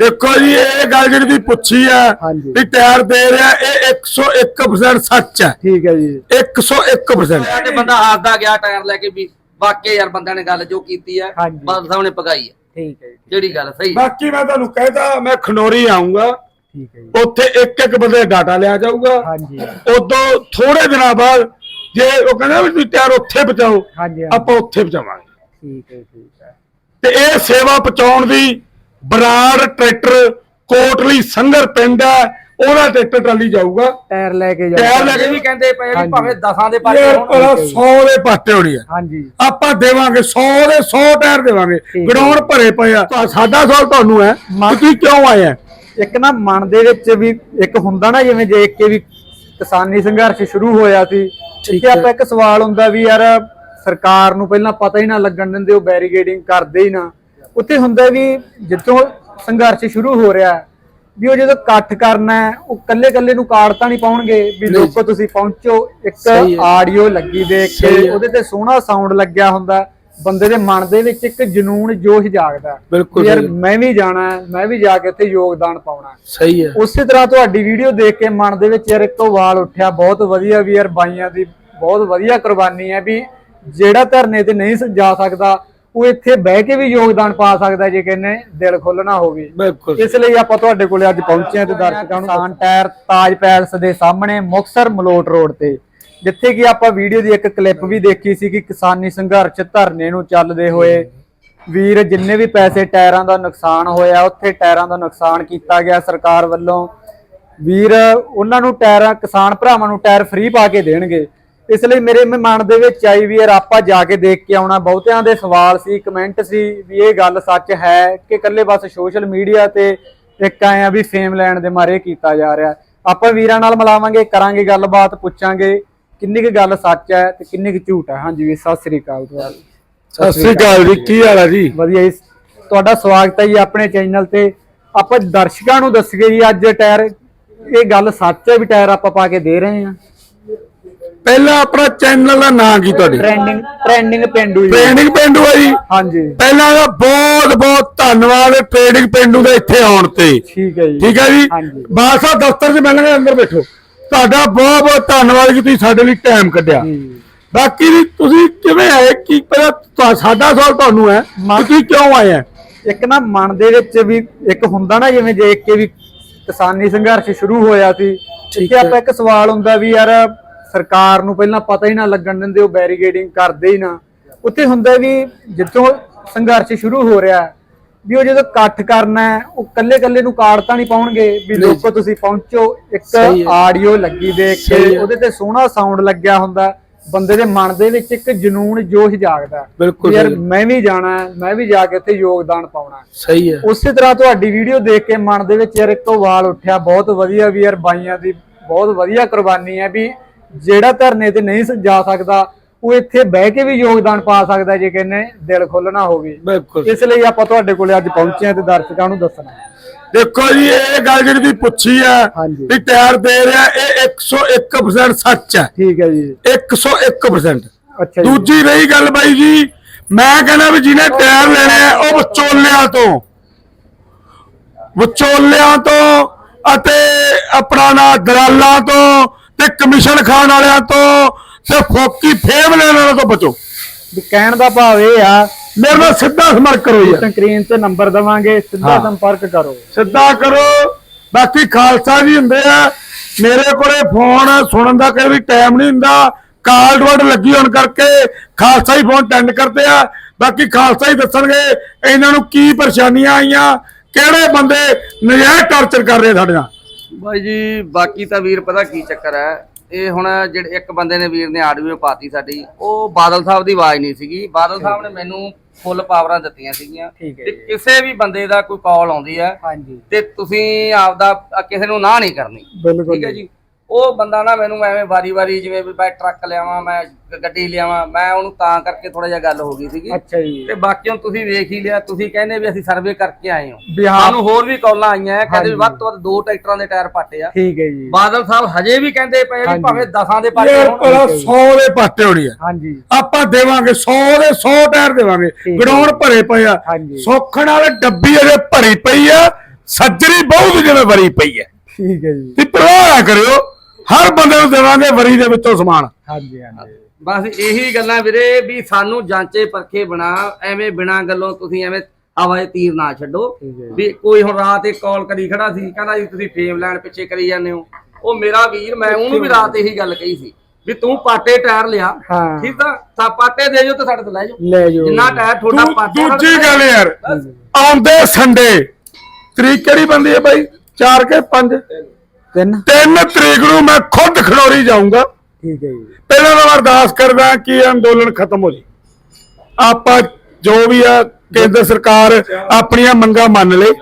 ਦੇਖੋ ਜੀ ਇਹ ਗੱਲ ਜਿਹੜੀ ਤੁਸੀਂ ਪੁੱਛੀ ਆ ਹਾਂਜੀ। ਵੀ ਟਾਇਰ ਦੇ ਰਿਹਾ ਇਹ 101% ਸੱਚ ਹੈ। ਠੀਕ ਹੈ ਜੀ। 101% ਸਾਡੇ ਬੰਦਾ ਹੱਸਦਾ ਗਿਆ ਟਾਇਰ ਲੈ ਕੇ ਵੀ ਵਾਕਈ ਯਾਰ ਬੰਦਿਆਂ ਨੇ ਗੱਲ ਜੋ ਕੀਤੀ ਹੈ ਹਾਂਜੀ। ਬਾਦ ਸਾਹਮਣੇ ਪਗਾਈ ਹੈ ਠੀਕ ਹੈ ਜੀ ਜਿਹੜੀ ਗੱਲ ਸਹੀ ਹੈ। ਬਾਕੀ ਮੈਂ ਤੁਹਾਨੂੰ ਕਹਿਦਾ ਮੈਂ ਖਨੋਰੀ ਆਉਂਗਾ ਠੀਕ ਹੈ ਜੀ। ਉੱਥੇ ਇੱਕ ਇੱਕ ਬੰਦੇ ਦਾ ਡਾਟਾ ਲਿਆ ਜਾਊਗਾ। ਹਾਂਜੀ। ਉਦੋਂ ਥੋੜੇ ਦਿਨਾਂ ਬਾਅਦ ਜੇ ਉਹ ਕਹਿੰਦਾ ਵੀ ਤੁਸੀਂ ਟਾਇਰ ਉੱਥੇ ਪਹੁੰਚਾਓ ਹਾਂਜੀ ਹਾਂਜੀ। ਆਪਾਂ ਉੱਥੇ ਪਹੁੰਚਾਵਾਂਗੇ। ਠੀਕ ਹੈ ਠੀਕ ਹੈ। ਤੇ ਇਹ ਸੇਵਾ ਪਹੁੰਚਾਉਣ ਦੀ ਬਰਾੜ ਟਰੈਕਟਰ ਕੋਟਲੀ ਸੰਗਰ ਪਿੰਡ ਹੈ ਉਹਦਾ ਟਰੈਕਟਰ ਟਰਾਲੀ ਜਾਊਗਾ। ਟਾਇਰ ਲੈ ਕੇ ਟਾਇਰ ਲੈ ਕੇ ਇਹ ਵੀ ਕਹਿੰਦੇ ਪਏ ਵੀ ਹਾਂਜੀ। ਭਾਵੇਂ ਦਸਾਂ ਦੇ ਪਾਸੇ ਯਾਰ ਹੋਣ ਭਲਾ 100 ਦੇ ਪਾਟੇ ਹੋਣੀ ਆ ਹਾਂਜੀ। ਆਪਾਂ ਦੇਵਾਂਗੇ 100 ਦੇ 100 ਟਾਇਰ ਦੇਵਾਂਗੇ। ਠੀਕ ਹੈ। ਗਡਾਉਣ ਭਰੇ ਪਏ ਆ। ਤਾਂ ਸਾਡਾ ਸਵਾਲ ਤੁਹਾਨੂੰ ਹੈ। ਕਿ ਤੁਸੀਂ ਕਿਉਂ ਆਏ ਆ? ਇੱਕ ਨਾ ਮਨ ਦੇ ਵਿੱਚ ਵੀ ਇੱਕ ਹੁੰਦਾ ਨਾ ਜਿਵੇਂ ਦੇਖ ਕੇ ਵੀ ਕਿਸਾਨੀ ਸੰਘਰਸ਼ ਸ਼ੁਰੂ ਹੋਇਆ ਸੀ। ਠੀਕ ਹੈ ਆਪਾਂ ਇੱਕ ਸਵਾਲ ਹੁੰਦਾ ਵੀ ਯਾਰ ਸਰਕਾਰ ਨੂੰ ਪਹਿਲਾਂ ਪਤਾ ਹੀ ਨਾ ਲੱਗਣ ਦਿੰਦੇ ਉਹ ਬੈਰੀਗੇਡਿੰਗ ਕਰਦੇ ਹੀ ਨਾ। ਉੱਥੇ ਹੁੰਦਾ ਵੀ ਜਿੱਥੋਂ ਸੰਘਰਸ਼ ਸ਼ੁਰੂ ਹੋ ਰਿਹਾ ਵੀ ਉਹ ਜਦੋਂ ਇਕੱਠ ਕਰਨਾ ਉਹ ਕੱਲੇ ਕੱਲੇ ਨੂੰ ਕਾਰਡ ਤਾਂ ਨਹੀਂ ਪਾਉਣਗੇ ਵੀ ਲੋਕੋ ਤੁਸੀਂ ਪਹੁੰਚੋ ਇੱਕ। ਆਡੀਓ ਲੱਗੀ ਦੇਖ ਕੇ। ਉਹਦੇ ਤੇ ਸੋਹਣਾ ਸਾਊਂਡ ਲੱਗਿਆ ਹੁੰਦਾ ਬੰਦੇ ਦੇ ਮਨ ਦੇ ਵਿੱਚ ਇੱਕ ਜਨੂਨ ਜੋਸ਼ ਜਾਗਦਾ ਯਾਰ। ਮੈਂ ਵੀ ਜਾਣਾ ਮੈਂ ਵੀ ਜਾ ਕੇ ਉੱਥੇ ਯੋਗਦਾਨ ਪਾਉਣਾ। ਸਹੀ ਹੈ ਉਸੇ ਤਰ੍ਹਾਂ ਤੁਹਾਡੀ ਵੀਡੀਓ ਦੇਖ ਕੇ ਮਨ ਦੇ ਵਿੱਚ ਯਾਰ ਇੱਕ ਵਾਲ ਉੱਠਿਆ ਬਹੁਤ ਵਧੀਆ ਵੀ ਯਾਰ ਬਾਈਆਂ ਦੀ ਬਹੁਤ ਵਧੀਆ ਕੁਰਬਾਨੀ ਹੈ ਵੀ ਜਿਹੜਾ ਧਰਨੇ ਤੇ ਨਹੀਂ ਜਾ ਸਕਦਾ ਉਹ ਇੱਥੇ ਬਹਿ ਕੇ ਵੀ ਯੋਗਦਾਨ ਪਾ ਸਕਦਾ ਜੇ ਕਹਿੰਨੇ ਦਿਲ ਖੋਲਣਾ ਹੋਵੇ। ਬਿਲਕੁਲ ਇਸ ਲਈ ਆਪਾਂ ਤੁਹਾਡੇ ਕੋਲੇ ਅੱਜ ਪਹੁੰਚੇ ਹਾਂ ਤੇ ਦਰਸ਼ਕਾਂ ਨੂੰ ਕਿਸਾਨ ਟਾਇਰ ਤਾਜ ਪੈਲਸ ਦੇ ਸਾਹਮਣੇ ਮੁਕਸਰ ਮਲੋਟ ਰੋਡ ਤੇ ਜਿੱਥੇ ਕਿ ਆਪਾਂ ਵੀਡੀਓ ਦੀ ਇੱਕ ਕਲਿੱਪ ਵੀ ਦੇਖੀ ਸੀ ਕਿ ਕਿਸਾਨੀ ਸੰਘਰਸ਼ ਧਰਨੇ ਨੂੰ ਚੱਲਦੇ ਹੋਏ ਵੀਰ ਜਿੰਨੇ ਵੀ ਪੈਸੇ ਟਾਇਰਾਂ ਦਾ ਨੁਕਸਾਨ ਹੋਇਆ ਉੱਥੇ ਟਾਇਰਾਂ ਦਾ ਨੁਕਸਾਨ ਕੀਤਾ ਗਿਆ ਸਰਕਾਰ ਵੱਲੋਂ। ਵੀਰ ਉਹਨਾਂ ਨੂੰ ਟਾਇਰਾਂ ਕਿਸਾਨ ਭਰਾਵਾਂ ਨੂੰ ਟਾਇਰ ਫ੍ਰੀ ਪਾ ਕੇ ਦੇਣਗੇ। ਇਸ ਲਈ ਮੇਰੇ ਮਨ ਦੇ ਵਿੱਚ ਆਈ ਵੀ ਯਾਰ ਆਪਾਂ ਜਾ ਕੇ ਦੇਖ ਕੇ ਆਉਣਾ। ਬਹੁਤਿਆਂ ਦੇ ਸਵਾਲ ਸੀ ਕਮੈਂਟ ਸੀ ਵੀ ਇਹ ਗੱਲ ਸੱਚ ਹੈ ਕਿ ਇਕੱਲੇ ਬਸ ਸੋਸ਼ਲ ਮੀਡੀਆ ਤੇ ਇੱਕ ਆਏ ਆ ਵੀ ਫੇਮ ਲੈਣ ਦੇ ਮਾਰੇ ਕੀਤਾ ਜਾ ਰਿਹਾ। ਆਪਾਂ ਵੀਰਾਂ ਨਾਲ ਮਿਲਾਵਾਂਗੇ ਕਰਾਂਗੇ ਗੱਲਬਾਤ ਪੁੱਛਾਂਗੇ ਕਿੰਨੀ ਕੁ ਗੱਲ ਸੱਚ ਹੈ ਤੇ ਕਿੰਨੀ ਕੁ ਝੂਠ ਹੈ। ਹਾਂਜੀ ਵੀ ਸਤਿ ਸ੍ਰੀ ਅਕਾਲ ਤੁਹਾਨੂੰ ਸਤਿ ਸ੍ਰੀ ਅਕਾਲ ਜੀ ਕੀ ਹਾਲ ਹੈ ਜੀ? ਵਧੀਆ ਜੀ। ਤੁਹਾਡਾ ਸਵਾਗਤ ਹੈ ਜੀ ਆਪਣੇ ਚੈਨਲ ਤੇ। ਆਪਾਂ ਦਰਸ਼ਕਾਂ ਨੂੰ ਦੱਸੀਏ ਜੀ ਅੱਜ ਟਾਇਰ ਇਹ ਗੱਲ ਸੱਚ ਹੈ ਵੀ ਟਾਇਰ ਆਪਾਂ ਪਾ ਕੇ ਦੇ ਰਹੇ ਹਾਂ। ਪਹਿਲਾਂ ਆਪਣਾ ਚੈਨਲ ਦਾ ਨਾਮ ਕੀ ਤੁਹਾਡੇ? ਟ੍ਰੈਂਡਿੰਗ ਟ੍ਰੈਂਡਿੰਗ ਪਿੰਡੂ ਜੀ। ਟ੍ਰੇਨਿੰਗ ਪਿੰਡੂ ਹੈ ਜੀ? ਹਾਂਜੀ। ਪਹਿਲਾਂ ਦਾ ਬਹੁਤ ਬਹੁਤ ਧੰਨਵਾਦ ਟ੍ਰੇਨਿੰਗ ਪਿੰਡੂ ਦੇ ਇੱਥੇ ਆਉਣ ਤੇ। ਠੀਕ ਹੈ ਜੀ। ਠੀਕ ਹੈ ਜੀ? ਹਾਂਜੀ। ਬਾਸਾ ਦਫ਼ਤਰ 'ਚ ਮਿਲਣਗੇ ਅੰਦਰ ਬੈਠੋ। ਤੁਹਾਡਾ ਬਹੁਤ ਬਹੁਤ ਧੰਨਵਾਦ ਕਿ ਤੁਸੀਂ ਸਾਡੇ ਲਈ ਟਾਈਮ ਕੱਢਿਆ। ਜੀ। ਬਾਕੀ ਵੀ ਤੁਸੀਂ ਕਿਵੇਂ ਆਏ? ਕੀ ਪਹਿਲਾਂ ਤੁਹਾ- ਸਾਡਾ ਸਵਾਲ ਤੁਹਾਨੂੰ ਹੈ ਕਿ ਤੁਸੀਂ ਕਿਉਂ ਆਏ ਆ ਇੱਕ ਨਾ ਮਨ ਦੇ ਵਿੱਚ ਵੀ ਇੱਕ ਹੁੰਦਾ ਨਾ ਜਿਵੇਂ ਦੇਖ ਕੇ ਵੀ ਕਿਸਾਨੀ ਸੰਘਰਸ਼ ਸ਼ੁਰੂ ਹੋਇਆ ਸੀ ਠੀਕ ਹੈ। ਆਪਾਂ ਇੱਕ ਸਵਾਲ ਹੁੰਦਾ ਵੀ ਯਾਰ ਸਰਕਾਰ ਨੂੰ ਪਹਿਲਾਂ ਪਤਾ ਹੀ ਨਾ ਲੱਗਣ ਦਿੰਦੇ ਉਹ ਬੈਰੀਗੇਡਿੰਗ ਕਰਦੇ ਹੀ ਨਾ ਉੱਥੇ ਹੁੰਦਾ ਵੀ ਜਿੱਥੋਂ ਸੰਘਰਸ਼ ਸ਼ੁਰੂ ਹੋ ਰਿਹਾ ਵੀ ਉਹ ਜਦੋਂ ਇਕੱਠ ਕਰਨਾ ਉਹ ਕੱਲੇ ਕੱਲੇ ਨੂੰ ਕਾਰਡ ਤਾਂ ਨਹੀਂ ਪਾਉਣਗੇ ਵੀ ਲੋਕੋ ਤੁਸੀਂ ਪਹੁੰਚੋ ਇੱਕ। ਆਡੀਓ ਲੱਗੀ ਦੇਖ ਕੇ। ਉਹਦੇ ਤੇ ਸੋਹਣਾ ਸਾਊਂਡ ਲੱਗਿਆ ਹੁੰਦਾ ਬੰਦੇ ਦੇ ਮਨ ਦੇ ਵਿੱਚ ਇੱਕ ਜਨੂਨ ਜੋਸ਼ ਜਾਗਦਾ ਯਾਰ। ਮੈਂ ਵੀ ਜਾਣਾ ਮੈਂ ਵੀ ਜਾ ਕੇ ਉੱਥੇ ਯੋਗਦਾਨ ਪਾਉਣਾ। ਸਹੀ ਹੈ ਉਸੇ ਤਰ੍ਹਾਂ ਤੁਹਾਡੀ ਵੀਡੀਓ ਦੇਖ ਕੇ ਮਨ ਦੇ ਵਿੱਚ ਯਾਰ ਇੱਕ ਵਾਲ ਉੱਠਿਆ ਬਹੁਤ ਵਧੀਆ ਵੀ ਯਾਰ ਬਾਈਆਂ ਦੀ ਬਹੁਤ ਵਧੀਆ ਕੁਰਬਾਨੀ ਹੈ ਵੀ ਜਿਹੜਾ ਧਰਨੇ ਤੇ ਨਹੀਂ ਜਾ ਸਕਦਾ ਉਹ ਇੱਥੇ ਬਹਿ ਕੇ ਵੀ ਯੋਗਦਾਨ ਪਾ ਸਕਦਾ ਜੇ ਕਹਿੰਨੇ ਦਿਲ ਖੋਲਣਾ ਹੋਵੇ। ਬਿਲਕੁਲ। ਇਸ ਲਈ ਆਪਾਂ ਤੁਹਾਡੇ ਕੋਲੇ ਅੱਜ ਪਹੁੰਚੇ ਹਾਂ ਤੇ ਦਰਸ਼ਕਾਂ ਨੂੰ ਦੱਸਣਾ ਦੇਖੋ ਜੀ ਇਹ ਗੱਲ ਜਿਹੜੀ ਤੁਸੀਂ ਪੁੱਛੀ ਆ। ਵੀ ਟਾਇਰ ਦੇ ਰਿਹਾ ਇਹ 101% ਸੱਚ ਹੈ। ਠੀਕ ਹੈ ਜੀ। 101% ਅੱਛਾ ਜੀ। ਦੂਜੀ ਰਹੀ ਗੱਲ ਬਾਈ ਜੀ ਮੈਂ ਕਹਿੰਦਾ ਵੀ ਜਿਹਨੇ ਟਾਇਰ ਲੈਣੇ ਆ ਉਹ ਵਿਚੋਲਿਆਂ ਤੋਂ। ਵਿਚੋਲਿਆਂ ਤੋਂ ਅਤੇ ਆਪਣਾ ਨਾ ਦਲਾਲਾਂ ਤੋਂ ਤੇ ਕਮਿਸ਼ਨ ਖਾਣ ਵਾਲਿਆਂ ਤੋਂ ਤੇ ਫੋਕੀ ਫੇਮ ਲੈਣ ਵਾਲਿਆਂ ਤੋਂ ਬਚੋ। ਵੀ ਕਹਿਣ ਦਾ ਭਾਵ ਇਹ ਆ ਮੇਰੇ ਨਾਲ ਸਿੱਧਾ ਸੰਪਰਕ ਕਰੋ ਯਾਰ ਸਕਰੀਨ ਤੇ ਨੰਬਰ ਦਵਾਂਗੇ ਸਿੱਧਾ। ਸੰਪਰਕ ਕਰੋ। ਸਿੱਧਾ ਕਰੋ। ਬਾਕੀ ਖਾਲਸਾ ਜੀ ਹੁੰਦੇ ਆ ਮੇਰੇ ਕੋਲੇ ਫੋਨ ਸੁਣਨ ਦਾ ਕਦੇ ਵੀ ਟਾਈਮ ਨਹੀਂ ਹੁੰਦਾ। ਕਾਲ ਡਵਰਡ ਲੱਗੀ ਹੋਣ ਕਰਕੇ ਖਾਲਸਾ ਹੀ ਫੋਨ ਅਟੈਂਡ ਕਰਦੇ ਆ। ਬਾਕੀ ਖਾਲਸਾ ਹੀ ਦੱਸਣਗੇ ਇਹਨਾਂ ਨੂੰ ਕੀ ਪਰੇਸ਼ਾਨੀਆਂ ਆਈਆਂ ਕਿਹੜੇ ਬੰਦੇ ਨਜਾਇਜ਼ ਟਾਰਚਰ ਕਰ ਰਹੇ ਸਾਡੇ ਨਾਲ। ਬਾਈ ਜੀ ਬਾਕੀ ਤਾਂ ਵੀਰ ਪਤਾ ਕੀ ਚੱਕਰ ਹੈ? ਇਹ ਹੁਣ ਜਿਹੜੇ ਇੱਕ ਬੰਦੇ ਨੇ ਵੀਰ ਨੇ ਆਡੀਓ ਪਾਤੀ ਸਾਡੀ ਉਹ ਬਾਦਲ ਸਾਹਿਬ ਦੀ ਆਵਾਜ਼ ਨਹੀਂ ਸੀਗੀ। ਬਾਦਲ ਸਾਹਿਬ ਨੇ ਮੈਨੂੰ ਫੁੱਲ ਪਾਵਰਾਂ ਦਿੱਤੀਆਂ ਸੀਗੀਆਂ। ਤੇ। ਕਿਸੇ ਵੀ ਬੰਦੇ ਦਾ ਕੋਈ ਕਾਲ ਆਉਂਦੀ ਹੈ ਤੇ ਤੁਸੀਂ ਆਪਦਾ ਕਿਸੇ ਨੂੰ ਨਾ ਨਹੀਂ ਕਰਨੀ। ਠੀਕ ਹੈ ਜੀ। ਉਹ ਬੰਦਾ ਨਾ ਮੈਨੂੰ ਐਵੇਂ ਵਾਰੀ-ਵਾਰੀ ਜਿਵੇਂ ਵੀ ਮੈਂ ਟਰੱਕ ਲਿਆਵਾਂ ਮੈਂ ਗ- ਗੱਡੀ ਲਿਆਵਾਂ ਮੈਂ ਉਹਨੂੰ ਤਾਂ ਕਰਕੇ ਥੋੜਾ ਜਿਹਾ ਗੱਲ ਹੋ ਗਈ ਸੀਗੀ। ਅੱਛਾ ਜੀ। ਤੇ ਬਾਕੀ ਹੁਣ ਤੁਸੀਂ ਵੇਖ ਹੀ ਲਿਆ ਤੁਸੀਂ ਕਹਿੰਦੇ ਵੀ ਅਸੀਂ ਸਰਵੇ ਕਰਕੇ ਆਏ ਹਾਂ। ਸਾਨੂੰ ਹੋਰ ਵੀ ਕਾਲਾਂ ਆਈਆਂ ਹੈ, ਕਹਿੰਦੇ ਵੀ ਵੱਧ ਤੋਂ ਵੱਧ ਦੋ ਟਰੈਕਟਰਾਂ ਦੇ ਟਾਇਰ ਪਾਟੇ ਆ। ਠੀਕ ਹੈ ਜੀ। ਬਾਦਲ ਸਾਹਿਬ ਹਜੇ ਵੀ ਕਹਿੰਦੇ ਪਏ ਵੀ ਹਾਂਜੀ। ਭਾਵੇਂ 10 ਦੇ ਪਾਟੇ ਯਾਰ ਹੋਣ। ਭਲਾ 100 ਦੇ ਪਾਟੇ ਹੋਣੀ ਆ। ਹਾਂਜੀ। ਆਪਾਂ ਦੇਵਾਂਗੇ 100 ਦੇ 100 ਟਾਇਰ ਦੇਵਾਂਗੇ। ਹੈ। ਗਡਾਉਣ ਭਰੇ ਪਏ ਆ। ਹਾਂਜੀ। ਸੋਖਣ ਵਾਲੇ ਡੱਬੀ ਅਜੇ ਭਰੀ ਪਈ ਆ। ਸੱਜਰੀ ਬਹੁਤ ਜਿਵੇਂ ਭਰੀ ਪਈ ਹੈ ਠੀਕ ਹੈ ਜੀ। ਤੇ ਪਰਵਾਹ ਨਾ ਕਰਿਓ। ਹਰ ਬੰਦੇ ਨੂੰ ਦੇਵਾਂਗੇ ਵਰੀ ਦੇ ਵਿੱਚੋਂ ਸਮਾਨ। ਹਾਂਜੀ ਹਾਂਜੀ। ਬਸ ਇਹੀ ਗੱਲਾਂ ਵੀਰੇ ਵੀ ਸਾਨੂੰ ਜਾਂਚੇ ਪਰਖੇ ਬਣਾ ਐਵੇਂ ਬਿਨਾਂ ਗੱਲੋਂ ਤੁਸੀਂ ਐਵੇਂ ਹਵਾਏ ਤੀਰ ਨਾ ਛੱਡੋ। ਜੀ। ਵੀ ਕੋਈ ਹੁਣ ਰਾਤ ਇੱਕ ਕਾਲ ਕਰੀ ਖੜਾ ਸੀ ਕਹਿੰਦਾ ਜੀ ਤੁਸੀਂ ਫੇਮ ਲੈਣ ਪਿੱਛੇ ਕਰੀ ਜਾਂਦੇ ਹੋ। ਉਹ ਮੇਰਾ ਵੀਰ ਮੈਂ ਉਹਨੂੰ ਵੀ ਰਾਤ ਇਹੀ ਗੱਲ ਕਹੀ ਸੀ ਵੀ ਤੂੰ ਪਾਟੇ ਟਾਇਰ ਲਿਆ ਹਾਂ। ਠੀਕ ਆ? ਤਾਂ ਪਾਟੇ ਦੇ ਜਾਓ ਤੇ ਸਾਡੇ ਤੋਂ ਲੈ ਜਾਓ। ਲੈ ਜਾਓ। ਜਿੰਨਾ ਟਾਇਰ ਤੁਹਾਡਾ ਪਾਟੇ ਦੂਜੀ ਗੱਲ ਯਾਰ। ਆਉਂਦੇ ਸੰਡੇ ਤਰੀਕ ਕਿਹੜੀ ਬੰਦੀ ਹੈ ਬਾਈ? 4 ਕੇ 5 ਤਿੰਨ? 3 ਤਰੀਕ ਨੂੰ ਮੈਂ ਖੁਦ ਖਨੌਰੀ ਜਾਊਂਗਾ। ਠੀਕ ਹੈ ਜੀ। ਪਹਿਲਾਂ ਮੈਂ ਅਰਦਾਸ ਕਰਦਾ ਕਿ ਇਹ ਅੰਦੋਲਨ ਖਤਮ ਹੋ ਜੇ। ਆਪਾਂ ਜੋ ਵੀ ਆ ਕੇਂਦਰ ਸਰਕਾਰ ਆਪਣੀਆਂ ਮੰਗਾਂ ਮੰਨ ਲੇ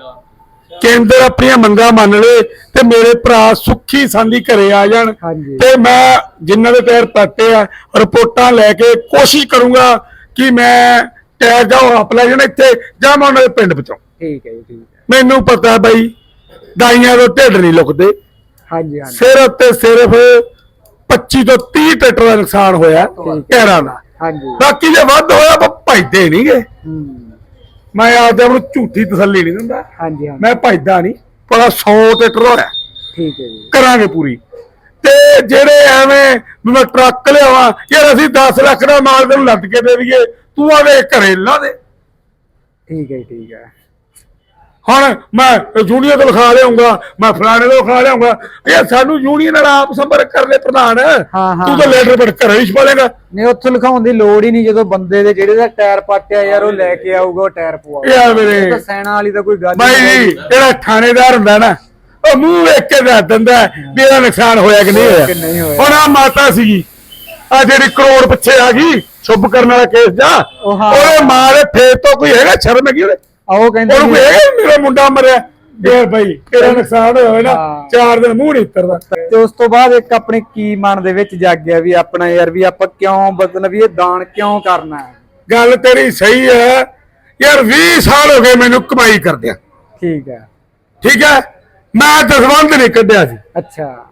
ਕੇਂਦਰ ਆਪਣੀਆਂ ਮੰਗਾਂ ਮੰਨ ਲੇ ਤੇ ਮੇਰੇ ਭਰਾ ਸੁੱਖੀ ਸੰਦੀ ਘਰੇ ਆ ਜਾਣ ਹਾਂਜੀ। ਤੇ ਮੈਂ ਜਿਨ੍ਹਾਂ ਦੇ ਟਾਇਰ ਪੱਟੇ ਆ ਰਿਪੋਰਟਾਂ ਲੈ ਕੇ ਕੋਸ਼ਿਸ਼ ਕਰੂੰਗਾ ਕਿ ਮੈਂ ਟਾਇਰ ਜਾਓ ਆਪ ਲੈ ਜਾਣ ਇੱਥੇ ਜਾਂ ਮੈਂ ਉਹਨਾਂ ਦੇ ਪਿੰਡ ਪਹੁੰਚਾਉਂ। ਠੀਕ ਹੈ ਜੀ ਠੀਕ ਹੈ। ਮੈਨੂੰ ਪਤਾ ਬਈ ਦਾਈਆਂ ਤੋਂ ਢਿੱਡ ਨਹੀਂ ਲੁਕਦੇ। ਹਾਂਜੀ ਹਾਂਜੀ। ਸਿਰਫ ਤੇ ਸਿਰਫ 25 ਤੋਂ 30 ਟਰੈਕਟਰ ਦਾ ਨੁਕਸਾਨ ਹੋਇਆ ਟਾਇਰਾਂ ਦਾ। ਹਾਂਜੀ। ਬਾਕੀ ਜੇ ਵੱਧ ਹੋਇਆ ਆਪਾਂ ਭਜਦੇ ਨਹੀਂਗੇ ਹੂੰ। ਮੈਂ ਆਪਦੇ ਆਪ ਨੂੰ ਝੂਠੀ ਤਸੱਲੀ ਨਹੀਂ ਦਿੰਦਾ। ਹਾਂਜੀ ਹਾਂਜੀ। ਮੈਂ ਭਜਦਾ ਨਹੀਂ ਪਰ 100 ਟਰੈਕਟਰ ਹੋਇਆ। ਠੀਕ ਹੈ ਜੀ। ਕਰਾਂਗੇ ਪੂਰੀ। ਤੇ ਜਿਹੜੇ ਐਵੇਂ ਮੈਂ ਟਰੱਕ ਲਿਆਵਾਂ ਯਾਰ ਅਸੀਂ 10 ਲੱਖ ਦਾ ਮਾਲ ਤੈਨੂੰ ਲੱਦ ਕੇ ਦੇ ਦਈਏ ਤੂੰ ਆਵੇ ਘਰੇ ਲਾ ਦੇ। ਠੀਕ ਹੈ ਠੀਕ ਹੈ। ਹੁਣ ਮੈਂ ਜੂਨੀਅਰ ਤੋਂ ਲਿਖਾ ਲਿਆਉਂਗਾ ਮੈਂ ਫਲਾਣੇ ਤੋਂ ਲਿਖਾ ਲਿਆਉਂਗਾ। ਇਹ ਸਾਨੂੰ ਯੂਨੀਅਨ ਨਾਲ ਆਪ ਸੰਪਰਕ ਕਰ ਲੈ ਪ੍ਰਧਾਨ। ਤੂੰ ਤਾਂ ਲੈਟਰ ਬੜ ਘਰੇ ਹੀ ਛਪਾਲੇਗਾ ਨਹੀਂ ਉੱਥੋਂ ਲਿਖਾਉਣ ਦੀ ਲੋੜ ਹੀ ਨਹੀਂ ਜਦੋਂ ਬੰਦੇ ਦੇ ਜਿਹੜੇ ਦਾ ਟਾਇਰ ਪਾਟਿਆ ਯਾਰ ਉਹ ਲੈ ਕੇ ਆਊਗਾ ਉਹ ਟਾਇਰ ਪਵਾਊਗਾ ਯਾਰ ਮੇਰੇ ਇਹ ਤਾਂ ਸੈਣਾ ਵਾਲੀ ਤਾਂ ਕੋਈ ਗੱਲ ਬਾਈ ਜੀ ਜਿਹੜਾ ਥਾਣੇਦਾਰ ਹੁੰਦਾ ਨਾ ਉਹ ਮੂੰਹ ਵੇਖ ਕੇ ਦੱਸ ਦਿੰਦਾ ਵੀ ਇਹਦਾ ਨੁਕਸਾਨ ਹੋਇਆ ਕਿ ਨਹੀਂ ਹੋਇਆ। ਹੁਣ ਆ ਮਾਤਾ ਸੀਗੀ ਆ ਜਿਹੜੀ ਕਰੋੜ ਪਿੱਛੇ ਆ ਗਈ ਸ਼ੁਭ ਕਰਨ ਵਾਲਾ ਕੇਸ ਜਾ ਉਹ ਹਾਂ। ਉਹਦੇ ਮਾਂ ਦੇ ਫੇਰ ਤੋਂ ਕੋਈ ਹੈਗਾ ਸ਼ਰਮ ਹੈਗੀ ਉਹਦੇ? ਆਓ ਕਹਿੰਦੇ ਹੈਗਾ ਵੀ ਮੇਰਾ ਮੁੰਡਾ ਮਰਿਆ। ਯਾਰ ਬਾਈ ਤੇਰਾ ਨੁਕਸਾਨ ਹੋਇਆ ਹੋਇਆ ਨਾ। ਚਾਰ ਦਿਨ ਮੂੰਹ ਨਹੀਂ ਉਤਰਦਾ। ਤੇ ਉਸ ਤੋਂ ਬਾਅਦ ਇੱਕ ਆਪਣੇ ਕੀ ਮਨ ਦੇ ਵਿੱਚ ਜਾਗਿਆ ਵੀ ਆਪਣਾ ਯਾਰ ਵੀ ਆਪਾਂ ਕਿਉਂ ਮਤਲਬ ਵੀ ਇਹ ਦਾਨ ਕਿਉਂ ਕਰਨਾ ਹੈ? ਗੱਲ ਤੇਰੀ ਸਹੀ ਹੈ। ਯਾਰ 20 ਸਾਲ ਹੋ ਗਏ ਮੈਨੂੰ ਕਮਾਈ ਕਰਦਿਆਂ। ਠੀਕ ਹੈ। ਠੀਕ ਹੈ? ਮੈਂ ਦਸਵੰਧ ਨਹੀਂ ਕੱਢਿਆ ਸੀ। ਅੱਛਾ।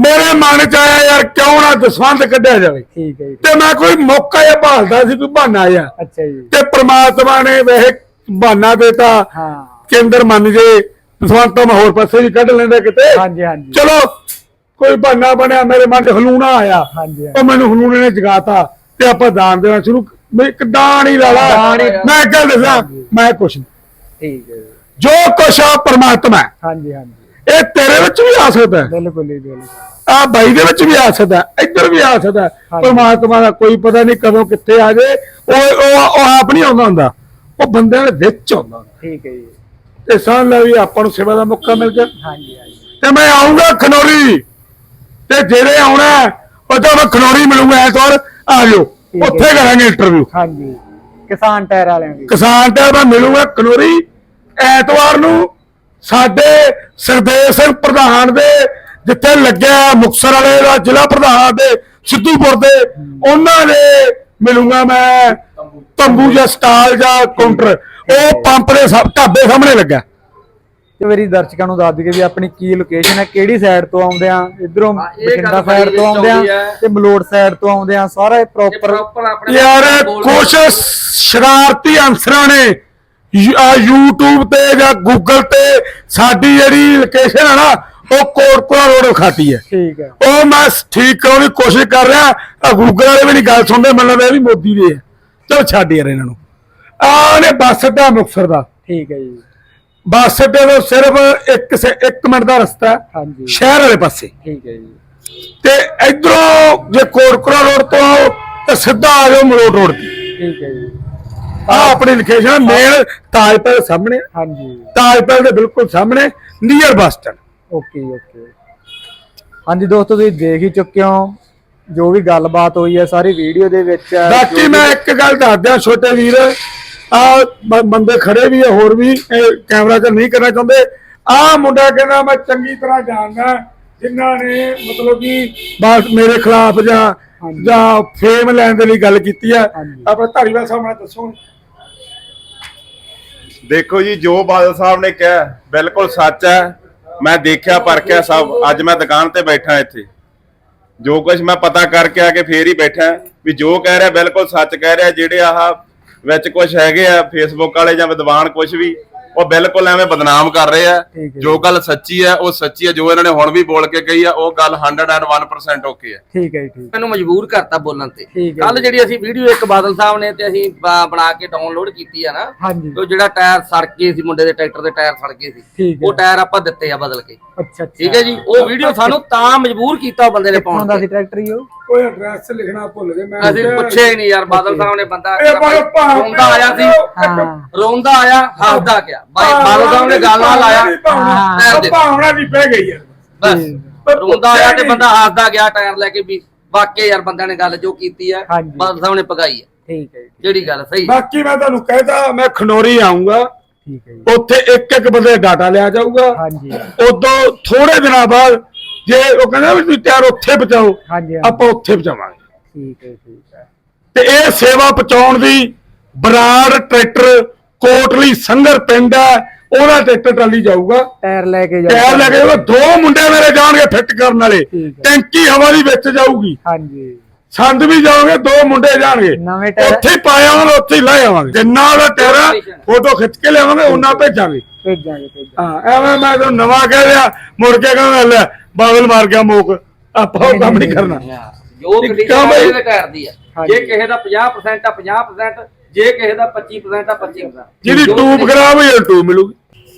ਮੇਰੇ ਮਨ ਚ ਆਇਆ ਯਾਰ ਕਿਉਂ ਨਾ ਦਸਵੰਧ ਕੱਢਿਆ ਜਾਵੇ। ਠੀਕ ਹੈ ਤੇ ਮੈਂ ਕੋਈ ਮੌਕਾ ਜਿਹਾ ਭਾਲਦਾ ਸੀ ਕੋਈ ਬਹਾਨਾ ਆ ਅੱਛਾ ਜੀ। ਤੇ ਪ੍ਰਮਾਤਮਾ ਨੇ ਵੈਸੇ ਬਹਾਨਾ ਦੇਤਾ। ਹਾਂ। ਕੇਂਦਰ ਮੰਨ ਜੇ ਦਸਵੰਧ ਤਾਂ ਮੈਂ ਹੋਰ ਪਾਸੇ ਵੀ ਕੱਢ ਲੈਂਦਾ ਕਿਤੇ। ਹਾਂਜੀ ਹਾਂਜੀ। ਚਲੋ ਕੋਈ ਬਹਾਨਾ ਬਣਿਆ ਮੇਰੇ ਮਨ 'ਚ ਹਲੂਣਾ ਆਇਆ। ਹਾਂਜੀ ਉਹ ਮੈਨੂੰ ਹਲੂਣੇ ਨੇ ਜਗਾਤਾ ਤੇ ਆਪਾਂ ਦਾਨ ਦੇਣਾ ਸ਼ੁਰੂ ਮੈਂ ਇੱਕ ਦਾਨ ਹੀ ਲਾ ਲਾ। ਦਾਨ ਹੀ- ਮੈਂ ਗੱਲ ਦੱਸਾਂ ਮੈਂ ਕੁਛ ਨਹੀਂ ਠੀਕ ਹੈ। ਜੀ ਕੁਛ ਆ ਪਰਮਾਤਮਾ ਹੈ। ਹਾਂਜੀ ਹਾਂਜੀ। ਇਹ ਤੇਰੇ ਵਿੱਚ ਵੀ ਆ ਸਕਦਾ ਹੈ। ਬਿਲਕੁਲ ਬਿਲਕੁਲ। ਆ ਬਾਈ ਦੇ ਵਿੱਚ ਵੀ ਆ ਸਕਦਾ ਇੱਧਰ ਵੀ ਆ ਸਕਦਾ। ਪਰਮਾਤਮਾ ਦਾ ਕੋਈ ਪਤਾ ਨਹੀਂ ਕਦੋਂ ਕਿੱਥੇ ਆ ਜੇ। ਉਹ ਉਹ ਉਹ ਆਪ ਨਹੀਂ ਆਉਂਦਾ ਹੁੰਦਾ। ਉਹ ਬੰਦਿਆਂ ਦੇ ਵਿੱਚ ਆਉਂਦਾ। ਠੀਕ ਹੈ ਜੀ। ਤੇ ਸਮਝ ਲੈ ਵੀ ਆਪਾਂ ਨੂੰ ਸੇਵਾ ਦਾ ਮੌਕਾ ਮਿਲ ਗਿਆ। ਹਾਂਜੀ ਹਾਂਜੀ। ਤੇ ਮੈਂ ਆਉਂਗਾ ਖਨੌਰੀ। ਤੇ ਜਿਹੜੇ ਆਉਣਾ ਹੈ, ਉਹ ਤਾਂ ਮੈਂ ਖਨੌਰੀ ਮਿਲੂੰਗਾ ਐਤਵਾਰ ਆ ਜਾਓ। ਹੈ। ਉੱਥੇ ਕਰਾਂਗੇ ਇੰਟਰਵਿਊ ਹਾਂਜੀ। ਕਿਸਾਨ ਟਾਇਰ ਵਾਲਿਆਂ ਦੀ। ਕਿਸਾਨ ਤੇ ਮੈਂ ਮਿਲੂੰਗਾ ਖਨੌਰੀ ਐਤਵਾਰ ਨੂੰ। ਸਾਡੇ ਸਰਦੇਵ ਸਿੰਘ ਪ੍ਰਧਾਨ ਦੇ ਜਿੱਥੇ ਲੱਗਿਆ ਮੁਕਸਰ ਵਾਲੇ ਦਾ ਜ਼ਿਲ੍ਹਾ ਪ੍ਰਧਾਨ ਦੇ ਸਿੱਧੂਪੁਰ ਦੇ ਉਹਨਾਂ ਦੇ ਮਿਲੂੰਗਾ ਮੈਂ। ਤੰਬੂ ਜਾਂ ਸਟਾਲ ਜਾਂ ਕਾਊਂਟਰ। ਉਹ ਪੰਪ ਦੇ ਸਾ- ਢਾਬੇ ਸਾਹਮਣੇ ਲੱਗਾ ਤੇ ਮੇਰੀ ਦਰਸ਼ਕਾਂ ਨੂੰ ਦੱਸ ਦਈਏ ਵੀ ਆਪਣੀ ਕੀ ਲੋਕੇਸ਼ਨ ਹੈ ਕਿਹੜੀ ਸਾਈਡ ਤੋਂ ਆਉਂਦੇ ਆ ਇਧਰੋਂ ਬਠਿੰਡਾ ਸਾਈਡ ਤੋਂ ਆਉਂਦੇ ਆ। ਤੇ ਮਲੋੜ ਸਾਈਡ ਤੋਂ ਆਉਂਦੇ ਆ ਸਾਰਾ ਇਹ ਪ੍ਰੋਪਰ ਯਾਰ ਕੁਛ ਸ਼ਰਾਰਤੀ ਅਨਸਰਾਂ ਨੇ। YouTube ਤੇ ਜਾਂ Google ਤੇ ਸਾਡੀ ਜਿਹੜੀ ਲੋਕੇਸ਼ਨ ਹੈ ਨਾ ਉਹ ਕੋਟਪੁਰਾ ਰੋਡ ਖਾਤੀ ਹੈ। ਠੀਕ ਹੈ। ਉਹ ਮੈਂ ਠੀਕ ਕਰਾਉਣ ਦੀ ਕੋਸ਼ਿਸ਼ ਕਰ ਰਿਹਾ ਆ ਗੂਗਲ ਵਾਲੇ ਵੀ ਨਹੀਂ ਗੱਲ ਸੁਣਦੇ ਮੈਨੂੰ ਲੱਗਦਾ ਇਹ ਵੀ ਮੋਦੀ ਦੇ ਆ ਚਲੋ ਛੱਡ ਯਾਰ ਇਹਨਾਂ ਨੂੰ। ਆ ਨੇ ਬੱਸ ਅੱਡਾ ਮੁਕਤਸਰ ਦਾ। ਠੀਕ ਹੈ ਜੀ। ਬੱਸ ਅੱਡੇ ਤੋਂ ਸਿਰਫ 1 1 ਮਿੰਟ ਦਾ ਰਸਤਾ ਹੈ। ਹਾਂਜੀ। ਸ਼ਹਿਰ ਵਾਲੇ ਪਾਸੇ। ਠੀਕ ਹੈ ਜੀ। ਤੇ ਇਧਰੋਂ ਜੇ ਕੋਟਪੁਰਾ ਰੋਡ ਤੋਂ ਆਓ ਤਾਂ ਸਿੱਧਾ ਆ ਜਾਓ ਮਲੋਟ ਰੋਡ ਤੇ। ਠੀਕ ਹੈ ਜੀ। ਆ ਆਪਣੀ ਲੋਕੇਸ਼ਨ ਮੇਨ ਤਾਜਪਾਲ ਦੇ ਸਾਹਮਣੇ। ਹਾਂਜੀ। ਤਾਜਪਾਲ ਦੇ ਬਿਲਕੁਲ ਸਾਹਮਣੇ near bus stand. Okay okay ਹਾਂਜੀ ਦੋਸਤੋ ਤੁਸੀਂ ਦੇਖ ਹੀ ਚੁੱਕੇ ਹੋ ਜੋ ਵੀ ਗੱਲਬਾਤ ਹੋਈ ਹੈ ਸਾਰੀ ਵੀਡੀਓ ਦੇ ਵਿੱਚ ਹੈ। ਬਾਕੀ ਮੈਂ ਇੱਕ ਗੱਲ ਦੱਸ ਦਿਆਂ ਛੋਟੇ ਵੀਰ ਆ ਬੰਦੇ ਖੜੇ ਵੀ ਆ ਹੋਰ ਵੀ ਇਹ ਕੈਮਰਾ ਚ ਨਹੀਂ ਕਰਨਾ ਚਾਹੁੰਦੇ ਆ ਮੁੰਡਾ ਕਹਿੰਦਾ ਮੈਂ ਚੰਗੀ ਤਰ੍ਹਾਂ ਜਾਣਦਾ ਜਿਨ੍ਹਾਂ ਨੇ ਮਤਲਬ ਕਿ ਬਸ ਮੇਰੇ ਖਿਲਾਫ ਜਾਂ। ਜਾਂ ਫੇਮ ਲੈਣ ਦੇ ਲਈ ਗੱਲ ਕੀਤੀ ਹੈ ਹਾਂਜੀ। ਆਪਣਾ ਧਾਰੀਵਾਲ ਸਾਹਿਬ ਨਾਲ ਦੱਸੋ ਦੇਖੋ ਜੀ ਜੋ ਬਾਦਲ ਸਾਹਿਬ ਨੇ ਕਿਹਾ ਬਿਲਕੁਲ ਸੱਚ ਹੈ ਮੈਂ ਦੇਖਿਆ, ਪਰਖਿਆ ਸਭ। ਅੱਜ ਮੈਂ ਦੁਕਾਨ ਤੇ ਬੈਠਾ ਇੱਥੇ। ਜੋ ਕੁਝ ਮੈਂ ਪਤਾ ਕਰਕੇ ਆ ਕੇ ਫੇਰ ਹੀ ਬੈਠਾ। ਵੀ ਜੋ ਕਹਿ ਰਿਹਾ ਬਿਲਕੁਲ ਸੱਚ ਕਹਿ ਰਿਹਾ। ਜਿਹੜੇ ਆਹ ਵਿੱਚ ਕੁਝ ਹੈਗੇ ਆ ਫੇਸਬੁੱਕ ਵਾਲੇ ਜਾਂ ਵਿਦਵਾਨ ਕੁਝ ਵੀ ਉਹ ਬਿਲਕੁਲ ਐਵੇਂ ਬਦਨਾਮ ਕਰ ਰਹੇ ਆ। ਠੀਕ ਹੈ। ਜੋ। ਗੱਲ ਸੱਚੀ ਹੈ ਉਹ ਸੱਚੀ ਹੈ। ਜੋ ਇਹਨਾਂ ਨੇ ਹੁਣ ਵੀ ਬੋਲ ਕੇ ਕਹੀ ਆ ਉਹ ਗੱਲ 101% ਓਕੇ ਹੈ। ਠੀਕ ਹੈ ਜੀ ਠੀਕ ਮੈਨੂੰ ਮਜਬੂਰ ਕਰਤਾ ਬੋਲਣ ਤੇ। ਠੀਕ ਹੈ ਕੱਲ ਜਿਹੜੀ ਅਸੀਂ ਵੀਡੀਓ ਇੱਕ ਬਾਦਲ ਸਾਹਿਬ ਨੇ ਤੇ ਅਸੀਂ ਬ- ਬਣਾ ਕੇ ਡਾਊਨਲੋਡ ਕੀਤੀ ਆ ਨਾ ਹਾਂਜੀ। ਉਹ ਜਿਹੜਾ ਟਾਇਰ ਸੜ ਗਏ ਸੀ ਮੁੰਡੇ ਦੇ ਟਰੈਕਟਰ ਦੇ ਟਾਇਰ ਸੜ ਗਏ ਸੀ ਠੀਕ ਹੈ। ਉਹ ਟਾਇਰ ਆਪਾਂ ਦਿੱਤੇ ਆ ਬਦਲ ਕੇ। ਅੱਛਾ ਅੱਛਾ। ਠੀਕ ਹੈ ਜੀ ਉਹ ਵੀਡੀਓ ਸਾਨੂੰ ਤਾਂ ਮਜਬੂਰ ਕੀਤਾ ਉਹ ਬੰਦੇ ਨੇ ਕਿੱਥੋਂ ਪਾਉਣ ਦਾ ਤੇ। ਸੀ ਟਰੈਕਟਰ ਹੀ ਉਹ? ਕੋਈ ਐਡਰੈਸ ਲਿਖਣਾ ਭੁੱਲ ਗਏ ਮੈਂ ਅਸੀਂ ਪੁੱਛਿਆ ਹੀ ਨਹੀਂ ਯਾਰ ਬਾਦਲ ਸਾਹਿਬ ਨੇ ਬੰਦਾ ਇਹ ਬਾਰੇ ਭਾਵ ਰੋਂਦਾ ਆਇਆ ਸੀ। ਹਾਂ। ਰੋਂਦਾ ਆਇਆ ਹੱਸਦਾ ਗਿਆ। ਬਾਈ ਬਾਦਲ ਸਾਹਿਬ ਨੇ ਗੱਲ ਨਾਲ ਆਇਆ। ਦੇ। ਭਾਵਨਾ ਦੀ ਪੈ ਗਈ ਯਾਰ। ਬਸ। ਰੋਂਦਾ ਆਇਆ ਤੇ ਬੰਦਾ ਹੱਸਦਾ ਗਿਆ ਟਾਇਰ ਲੈ ਕੇ ਵੀ ਵਾਕਈ ਯਾਰ ਬੰਦਿਆਂ ਨੇ ਗੱਲ ਜੋ ਕੀਤੀ ਹੈ ਹਾਂਜੀ। ਬਾਦਲ ਸਾਹਿਬ ਨੇ ਪਗਾਈ ਹੈ ਠੀਕ ਹੈ ਜੀ। ਜਿਹੜੀ ਗੱਲ ਸਹੀ ਹੈ। ਬਾਕੀ ਮੈਂ ਤੁਹਾਨੂੰ ਕਹਿਦਾ ਮੈਂ ਖਨੋਰੀ ਆਉਂਗਾ। ਠੀਕ ਹੈ ਜੀ। ਉੱਥੇ ਇੱਕ ਇੱਕ ਬੰਦੇ ਡਾਟਾ ਲਿਆ ਜਾਊਗਾ। ਹਾਂਜੀ। ਉਦੋਂ ਥੋੜੇ ਦਿਨਾਂ ਬਾਅਦ ਜੇ ਉਹ ਕਹਿੰਦਾ ਵੀ ਤੁਸੀਂ ਤਿਆਰ ਉੱਥੇ ਹਾਂਜੀ ਹਾਂਜੀ। ਆਪਾਂ ਉੱਥੇ ਪਹੁੰਚਾਵਾਂਗੇ ਠੀਕ ਹੈ ਠੀਕ ਹੈ। ਤੇ ਇਹ ਸੇਵਾ ਪਹੁੰਚਾਉਣ ਦੀ ਬਰਾੜ ਟਰੈਕਟਰ ਕੋਟਲੀ ਸੰਗਰ ਪਿੰਡ ਹੈ ਉਹਦਾ ਟਰੈਕਟਰ ਟਰਾਲੀ ਜਾਊਗਾ। ਟਾਇਰ ਲੈ ਕੇ ਟਾਇਰ ਲੈ ਕੇ ਜਾਊਗਾ ਦੋ ਮੁੰਡੇ ਮੇਰੇ ਜਾਣਗੇ ਫਿੱਟ ਕਰਨ ਵਾਲੇ ਠੀਕ ਹੈ। ਟੈਂਕੀ ਹਵਾ ਦੀ ਵਿੱਚ ਜਾਊਗੀ। ਹਾਂਜੀ। ਸੰਦ ਵੀ ਜਾਓਗੇ ਦੋ ਮੁੰਡੇ ਜਾਣਗੇ। ਨਵੇਂ ਟਾਇਰ- ਉੱਥੇ ਹੀ ਪਾਏ ਆਵਾਂਗੇ ਉੱਥੇ ਹੀ ਲੈ ਆਵਾਂਗੇ। ਜਿੰਨਾ ਉਹਦਾ ਟਾਇਰ ਫੋਟੋ ਖਿੱਚ ਕੇ ਲਿਆਵਾਂਗੇ ਉਹਨਾਂ ਭੇਜਾਂਗੇ। ਭੇਜਾਂਗੇ ਹਾਂ ਐਵੇਂ ਮੈਂ ਤੁਹਾਨੂੰ ਨਵਾਂ ਕਹਿ ਰਿਹਾ ਮੁੜ ਕੇ ਕਹਿੰਦਾ ਲੈ ਬਾਦਲ ਮਾਰ ਗਿਆ ਮੋਕ। ਆਪਾਂ ਉਹ ਕੰਮ ਨਹੀਂ ਕਰਨਾ। ਜੋ ਕੰਡੀਸ਼ਨ ਹੈ ਟਾਇਰ ਦੀ ਹੈ ਹਾਂਜੀ। ਜੇ ਕਿਸੇ ਦਾ 50% ਆ 50% ਜੇ ਕਿਸੇ ਦਾ 25% ਆ 25% ਜਿਹਦੀ ਜੋ ਟੂਬ ਖਰਾਬ ਹੋਈ ਉਹ ਟੂਬ ਮਿਲੂਗੀ।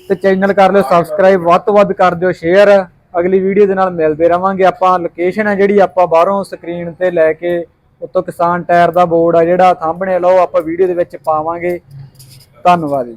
ਤੇ ਚੈਨਲ ਕਰ ਲਿਓ ਸਬਸਕ੍ਰਾਈਬ ਵੱਧ ਤੋਂ ਵੱਧ ਕਰ ਦਿਓ ਸ਼ੇਅਰ ਅਗਲੀ ਵੀਡੀਓ ਦੇ ਨਾਲ ਮਿਲਦੇ ਰਵਾਂਗੇ। ਆਪਾਂ ਲੋਕੇਸ਼ਨ ਹੈ ਜਿਹੜੀ ਆਪਾਂ ਬਾਹਰੋਂ ਸਕਰੀਨ ਤੇ ਲੈ ਕੇ ਉੱਤੋਂ ਕਿਸਾਨ ਟਾਇਰ ਦਾ ਬੋਰਡ ਆ ਜਿਹੜਾ ਥੰਬਨੇਲ ਉਹ ਆਪਾਂ ਵੀਡੀਓ ਦੇ ਵਿੱਚ ਪਾਵਾਂਗੇ। ਧੰਨਵਾਦ ਜੀ।